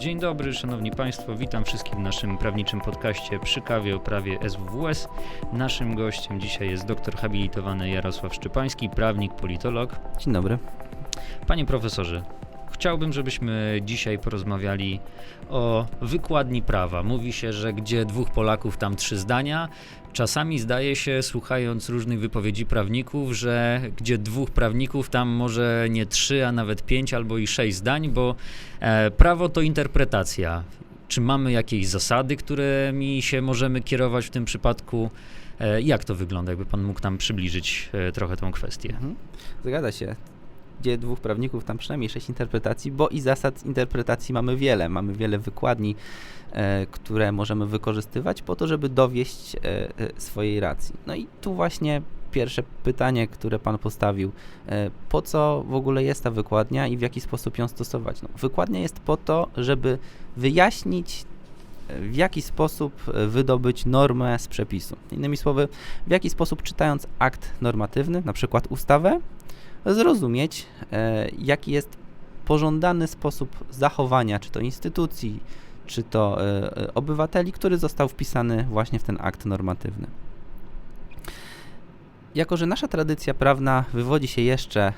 Dzień dobry, szanowni państwo, witam wszystkich w naszym prawniczym podcaście przy kawie o prawie SWWS. Naszym gościem dzisiaj jest doktor habilitowany Jarosław Szczypański, prawnik, politolog. Dzień dobry. Panie profesorze, chciałbym, żebyśmy dzisiaj porozmawiali o wykładni prawa. Mówi się, że gdzie dwóch Polaków, tam trzy zdania. Czasami zdaje się, słuchając różnych wypowiedzi prawników, że gdzie dwóch prawników, tam może nie trzy, a nawet pięć albo i sześć zdań, bo e, prawo to interpretacja. Czy mamy jakieś zasady, którymi się możemy kierować w tym przypadku? E, jak to wygląda? Jakby pan mógł nam przybliżyć e, trochę tą kwestię. Mhm. Zgadza się. Gdzie dwóch prawników, tam przynajmniej sześć interpretacji, bo i zasad interpretacji mamy wiele. Mamy wiele wykładni, e, które możemy wykorzystywać po to, żeby dowieść e, e, swojej racji. No i tu właśnie pierwsze pytanie, które pan postawił. E, po co w ogóle jest ta wykładnia i w jaki sposób ją stosować? No, wykładnia jest po to, żeby wyjaśnić e, w jaki sposób wydobyć normę z przepisu. Innymi słowy, w jaki sposób czytając akt normatywny, na przykład ustawę, zrozumieć, e, jaki jest pożądany sposób zachowania, czy to instytucji, czy to e, e, obywateli, który został wpisany właśnie w ten akt normatywny. Jako, że nasza tradycja prawna wywodzi się jeszcze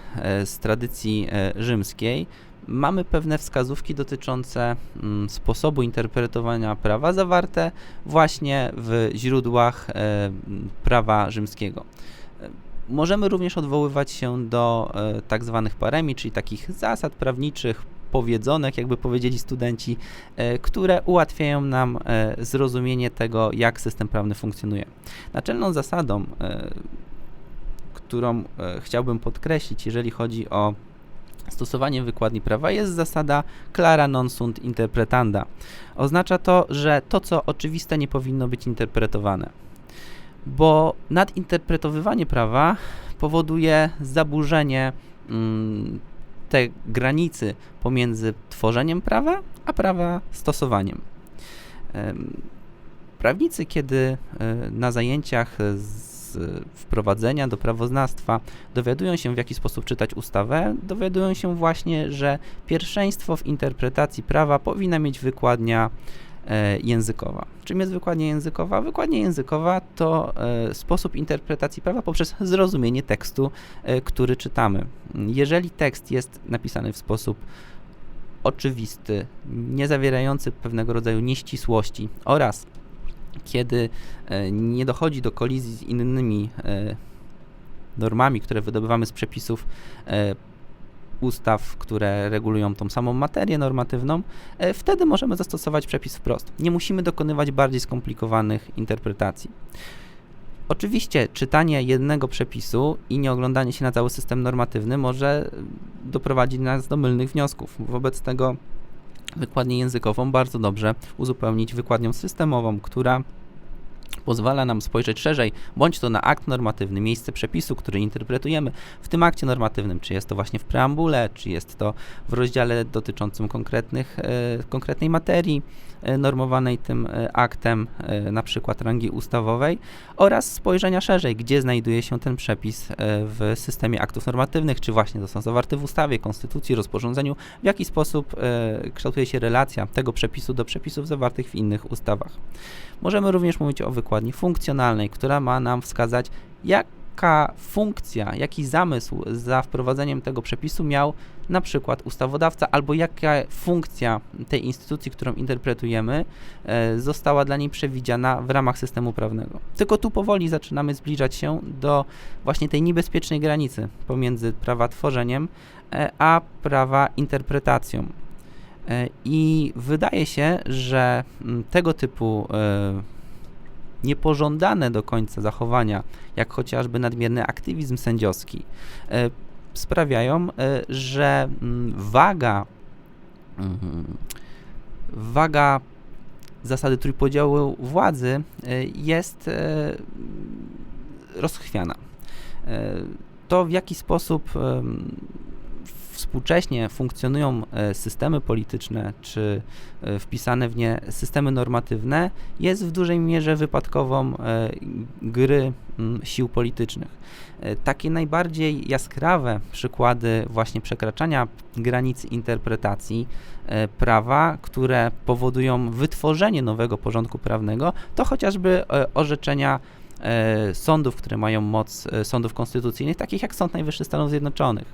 z tradycji rzymskiej, mamy pewne wskazówki dotyczące mm, sposobu interpretowania prawa zawarte właśnie w źródłach prawa rzymskiego. Możemy również odwoływać się do e, tak zwanych paremi, czyli takich zasad prawniczych, powiedzonek, jakby powiedzieli studenci, e, które ułatwiają nam e, zrozumienie tego, jak system prawny funkcjonuje. Naczelną zasadą, którą chciałbym podkreślić, jeżeli chodzi o stosowanie wykładni prawa, jest zasada clara non sunt interpretanda. Oznacza to, że to, co oczywiste, nie powinno być interpretowane bo nadinterpretowywanie prawa powoduje zaburzenie mm, tej granicy pomiędzy tworzeniem prawa, a prawa stosowaniem. Em, Prawnicy, kiedy e, na zajęciach z wprowadzenia do prawoznawstwa dowiadują się, w jaki sposób czytać ustawę, dowiadują się właśnie, że pierwszeństwo w interpretacji prawa powinna mieć wykładnia językowa. Czym jest wykładnia językowa? Wykładnia językowa to e, sposób interpretacji prawa poprzez zrozumienie tekstu, e, który czytamy. Jeżeli tekst jest napisany w sposób oczywisty, nie zawierający pewnego rodzaju nieścisłości oraz kiedy e, nie dochodzi do kolizji z innymi e, normami, które wydobywamy z przepisów e, ustaw, które regulują tą samą materię normatywną, e, wtedy możemy zastosować przepis wprost. Nie musimy dokonywać bardziej skomplikowanych interpretacji. Oczywiście czytanie jednego przepisu i nie oglądanie się na cały system normatywny może e, doprowadzić nas do mylnych wniosków. Wobec tego wykładnię językową bardzo dobrze uzupełnić wykładnią systemową, która pozwala nam spojrzeć szerzej, bądź to na akt normatywny, miejsce przepisu, który interpretujemy w tym akcie normatywnym, czy jest to właśnie w preambule, czy jest to w rozdziale dotyczącym konkretnych, e, konkretnej materii e, normowanej tym e, aktem, na przykład rangi ustawowej, oraz spojrzenia szerzej, gdzie znajduje się ten przepis w systemie aktów normatywnych, czy właśnie został zawarty w ustawie, konstytucji, rozporządzeniu, w jaki sposób kształtuje się relacja tego przepisu do przepisów zawartych w innych ustawach. Możemy również mówić o wykładni funkcjonalnej, która ma nam wskazać, jaka funkcja, jaki zamysł za wprowadzeniem tego przepisu miał na przykład ustawodawca, albo jaka funkcja tej instytucji, którą interpretujemy, e, została dla niej przewidziana w ramach systemu prawnego. Tylko tu powoli zaczynamy zbliżać się do właśnie tej niebezpiecznej granicy pomiędzy prawa tworzeniem, e, a prawa interpretacją. E, I wydaje się, że mm, tego typu niepożądane do końca zachowania, jak chociażby nadmierny aktywizm sędziowski, e, sprawiają, e, że mm, waga, mhm, waga zasady trójpodziału władzy e, jest rozchwiana. To w jaki sposób współcześnie funkcjonują e, systemy polityczne, czy e, wpisane w nie systemy normatywne, jest w dużej mierze wypadkową e, gry mm, sił politycznych. Takie najbardziej jaskrawe przykłady właśnie przekraczania granic interpretacji prawa, które powodują wytworzenie nowego porządku prawnego, to chociażby orzeczenia sądów, które mają moc e, sądów konstytucyjnych, takich jak Sąd Najwyższy Stanów Zjednoczonych.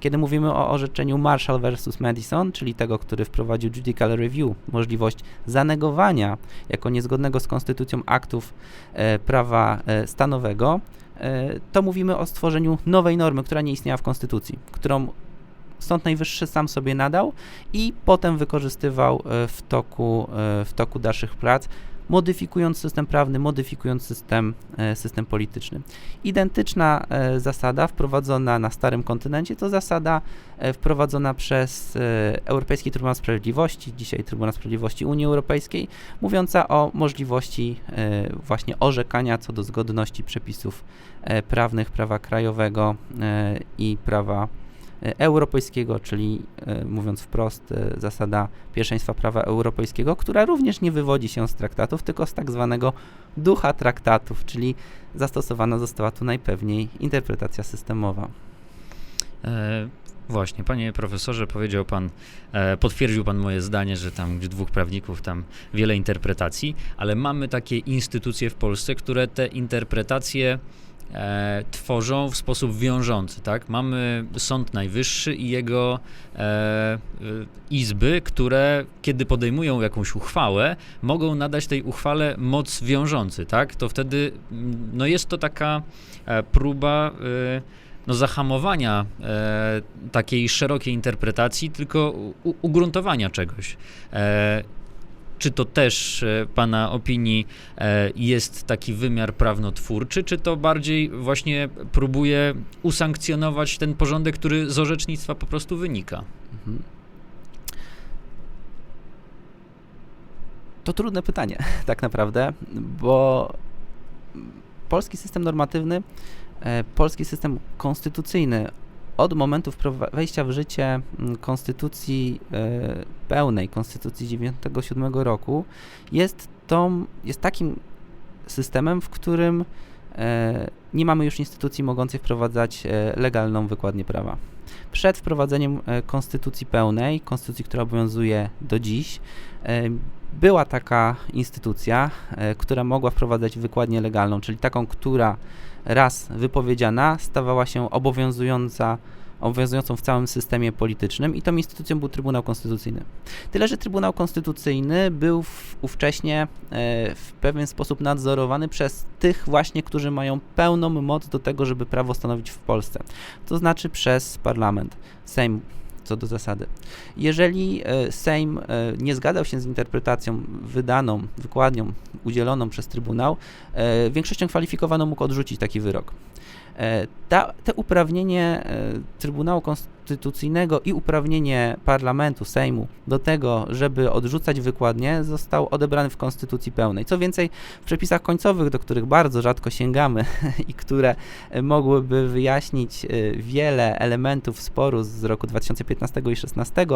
Kiedy mówimy o orzeczeniu Marshall versus Madison, czyli tego, który wprowadził judicial review, możliwość zanegowania jako niezgodnego z konstytucją aktów e, prawa e, stanowego, e, to mówimy o stworzeniu nowej normy, która nie istniała w konstytucji, którą Sąd Najwyższy sam sobie nadał i potem wykorzystywał e, w toku, e, w toku dalszych prac, modyfikując system prawny, modyfikując system, e, system polityczny. Identyczna zasada wprowadzona na Starym Kontynencie to zasada wprowadzona przez Europejski Trybunał Sprawiedliwości, dzisiaj Trybunał Sprawiedliwości Unii Europejskiej, mówiąca o możliwości właśnie orzekania co do zgodności przepisów prawnych, prawa krajowego i prawa europejskiego, czyli e, mówiąc wprost, e, zasada pierwszeństwa prawa europejskiego, która również nie wywodzi się z traktatów, tylko z tak zwanego ducha traktatów, czyli zastosowana została tu najpewniej interpretacja systemowa. E, właśnie, panie profesorze, powiedział pan, e, potwierdził pan moje zdanie, że tam gdzie dwóch prawników, tam wiele interpretacji, ale mamy takie instytucje w Polsce, które te interpretacje e, tworzą w sposób wiążący, tak? Mamy Sąd Najwyższy i jego e, y, izby, które kiedy podejmują jakąś uchwałę, mogą nadać tej uchwale moc wiążący, tak? To wtedy, mm, no jest to taka e, próba y, no, zahamowania e, takiej szerokiej interpretacji, tylko u, ugruntowania czegoś. E, czy to też e, Pana opinii e, jest taki wymiar prawnotwórczy, czy to bardziej właśnie próbuje usankcjonować ten porządek, który z orzecznictwa po prostu wynika? Mhm. To trudne pytanie, tak naprawdę, bo polski system normatywny, e, polski system konstytucyjny od momentu wejścia w życie mm, konstytucji e, pełnej, konstytucji 97 roku, jest, tą, jest takim systemem, w którym nie mamy już instytucji mogących wprowadzać e, legalną wykładnię prawa. Przed wprowadzeniem e, konstytucji pełnej, konstytucji, która obowiązuje do dziś, e, była taka instytucja, e, która mogła wprowadzać wykładnię legalną, czyli taką, która raz wypowiedziana stawała się obowiązująca, obowiązującą w całym systemie politycznym i tą instytucją był Trybunał Konstytucyjny. Tyle, że Trybunał Konstytucyjny był w, ówcześnie e, w pewien sposób nadzorowany przez tych właśnie, którzy mają pełną moc do tego, żeby prawo stanowić w Polsce. To znaczy przez parlament, Sejm co do zasady. Jeżeli e, Sejm e, nie zgadzał się z interpretacją wydaną, wykładnią udzieloną przez Trybunał, e, większością kwalifikowaną mógł odrzucić taki wyrok. E, Ta, te uprawnienie e, Trybunału Konstytucyjnego i uprawnienie parlamentu, Sejmu do tego, żeby odrzucać wykładnie, został odebrany w Konstytucji pełnej. Co więcej, w przepisach końcowych, do których bardzo rzadko sięgamy i które mogłyby wyjaśnić e, wiele elementów sporu z roku 2015 i 2016,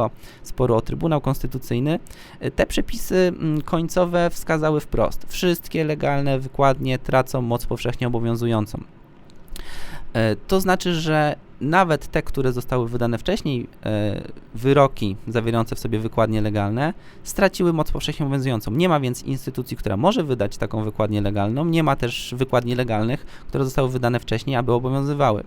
sporu o Trybunał Konstytucyjny, e, te przepisy mm, końcowe wskazały wprost, wszystkie legalne wykładnie tracą moc powszechnie obowiązującą. E, To znaczy, że nawet te, które zostały wydane wcześniej, e, wyroki zawierające w sobie wykładnie legalne, straciły moc powszechnie obowiązującą. Nie ma więc instytucji, która może wydać taką wykładnię legalną, nie ma też wykładni legalnych, które zostały wydane wcześniej, aby obowiązywały.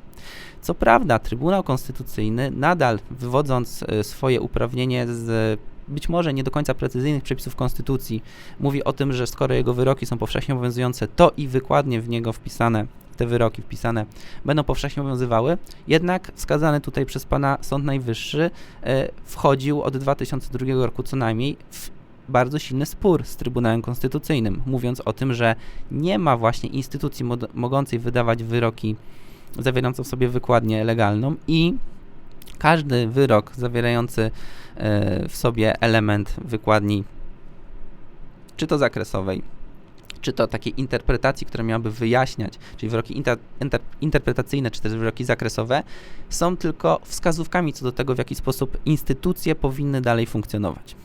Co prawda, Trybunał Konstytucyjny nadal wywodząc e, swoje uprawnienie z być może nie do końca precyzyjnych przepisów Konstytucji, mówi o tym, że skoro jego wyroki są powszechnie obowiązujące, to i wykładnie w niego wpisane, te wyroki wpisane będą powszechnie obowiązywały. Jednak wskazany tutaj przez pana Sąd Najwyższy e, wchodził od 2002 roku co najmniej w bardzo silny spór z Trybunałem Konstytucyjnym, mówiąc o tym, że nie ma właśnie instytucji mogącej wydawać wyroki zawierające w sobie wykładnię legalną i każdy wyrok zawierający e, w sobie element wykładni, czy to zakresowej, czy to takiej interpretacji, która miałaby wyjaśniać, czyli wyroki inter, inter, interpretacyjne, czy też wyroki zakresowe, są tylko wskazówkami co do tego, w jaki sposób instytucje powinny dalej funkcjonować.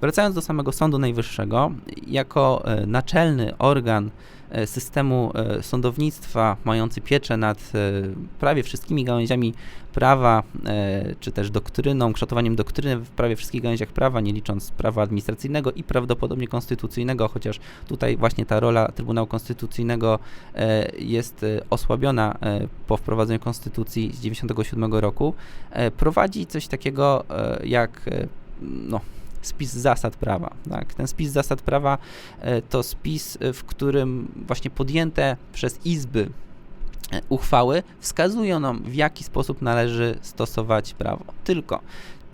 Wracając do samego Sądu Najwyższego, jako e, naczelny organ systemu e, sądownictwa, mający pieczę nad e, prawie wszystkimi gałęziami prawa, e, czy też doktryną, kształtowaniem doktryny w prawie wszystkich gałęziach prawa, nie licząc prawa administracyjnego i prawdopodobnie konstytucyjnego, chociaż tutaj właśnie ta rola Trybunału Konstytucyjnego e, jest e, osłabiona e, po wprowadzeniu konstytucji z 1997 roku, e, prowadzi coś takiego e, jak e, no, spis zasad prawa. Tak? Ten spis zasad prawa e, to spis, e, w którym właśnie podjęte przez izby e, uchwały wskazują nam, w jaki sposób należy stosować prawo. Tylko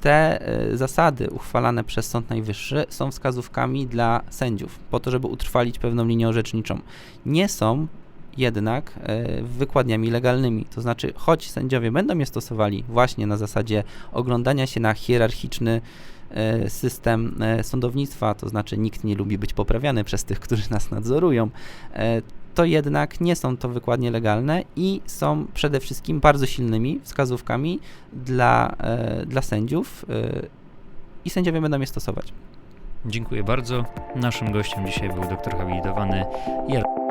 te zasady uchwalane przez Sąd Najwyższy są wskazówkami dla sędziów, po to, żeby utrwalić pewną linię orzeczniczą. Nie są jednak wykładniami legalnymi. To znaczy, choć sędziowie będą je stosowali właśnie na zasadzie oglądania się na hierarchiczny system e, sądownictwa, to znaczy nikt nie lubi być poprawiany przez tych, którzy nas nadzorują, e, to jednak nie są to wykładnie legalne i są przede wszystkim bardzo silnymi wskazówkami dla, e, dla sędziów e, i sędziowie będą je stosować. Dziękuję bardzo. Naszym gościem dzisiaj był doktor habilitowany Jarosław